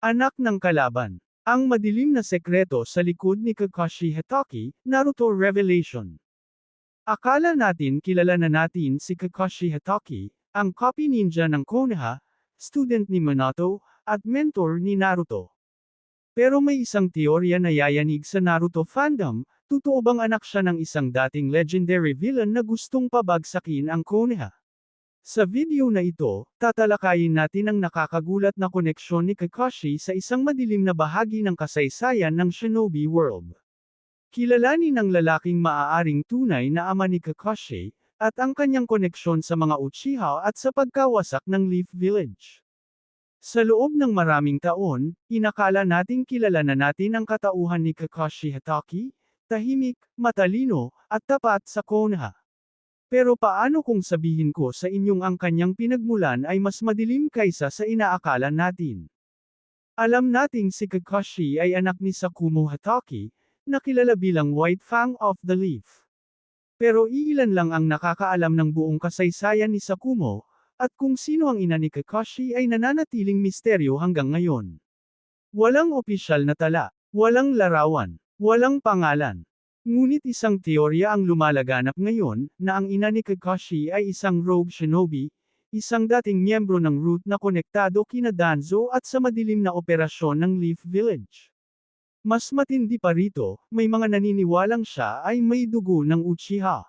Anak ng kalaban. Ang madilim na sekreto sa likod ni Kakashi Hatake, Naruto Revelation. Akala natin kilala na natin si Kakashi Hatake, ang copy ninja ng Konoha, student ni Minato, at mentor ni Naruto. Pero may isang teorya na yayanig sa Naruto fandom, totoo bang anak siya ng isang dating legendary villain na gustong pabagsakin ang Konoha? Sa video na ito, tatalakayin natin ang nakakagulat na koneksyon ni Kakashi sa isang madilim na bahagi ng kasaysayan ng Shinobi World. Kilalanin ng lalaking maaaring tunay na ama ni Kakashi, at ang kanyang koneksyon sa mga Uchiha at sa pagkawasak ng Leaf Village. Sa loob ng maraming taon, inakala nating kilala na natin ang katauhan ni Kakashi Hatake, tahimik, matalino, at tapat sa Konoha. Pero paano kung sabihin ko sa inyong ang kanyang pinagmulan ay mas madilim kaysa sa inaakala natin? Alam nating si Kakashi ay anak ni Sakumo Hatake, na kilala bilang White Fang of the Leaf. Pero iilan lang ang nakakaalam ng buong kasaysayan ni Sakumo, at kung sino ang ina ni Kakashi ay nananatiling misteryo hanggang ngayon. Walang opisyal na tala, walang larawan, walang pangalan. Ngunit isang teorya ang lumalaganap ngayon, na ang ina ni Kakashi ay isang rogue shinobi, isang dating miyembro ng root na konektado kina Danzo at sa madilim na operasyon ng Leaf Village. Mas matindi pa rito, may mga naniniwalang siya ay may dugo ng Uchiha.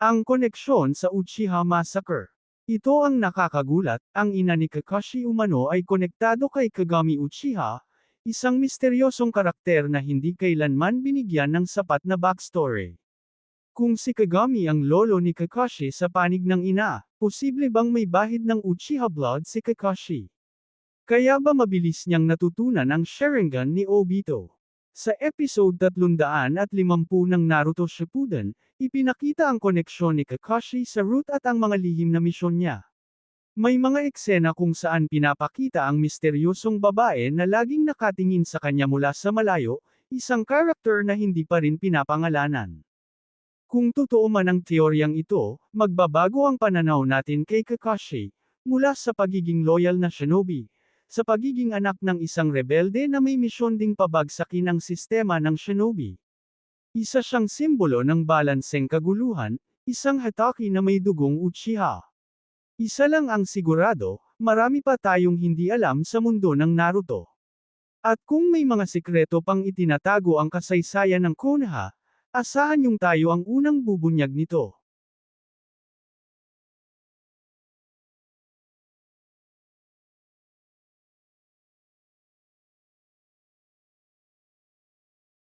Ang koneksyon sa Uchiha Massacre. Ito ang nakakagulat, ang ina ni Kakashi umano ay konektado kay Kagami Uchiha, Isang misteryosong karakter na hindi kailanman binigyan ng sapat na backstory. Kung si Kagami ang lolo ni Kakashi sa panig ng ina, posible bang may bahid ng Uchiha blood si Kakashi? Kaya ba mabilis niyang natutunan ang Sharingan ni Obito? Sa episode 350 ng Naruto Shippuden, ipinakita ang koneksyon ni Kakashi sa root at ang mga lihim na misyon niya. May mga eksena kung saan pinapakita ang misteryosong babae na laging nakatingin sa kanya mula sa malayo, isang karakter na hindi pa rin pinapangalanan. Kung totoo man ang teoryang ito, magbabago ang pananaw natin kay Kakashi, mula sa pagiging loyal na shinobi, sa pagiging anak ng isang rebelde na may misyon ding pabagsakin ang sistema ng shinobi. Isa siyang simbolo ng balanseng kaguluhan, isang hataki na may dugong Uchiha. Isa lang ang sigurado, marami pa tayong hindi alam sa mundo ng Naruto. At kung may mga sikreto pang itinatago ang kasaysayan ng Konoha, asahan yung tayo ang unang bubunyag nito.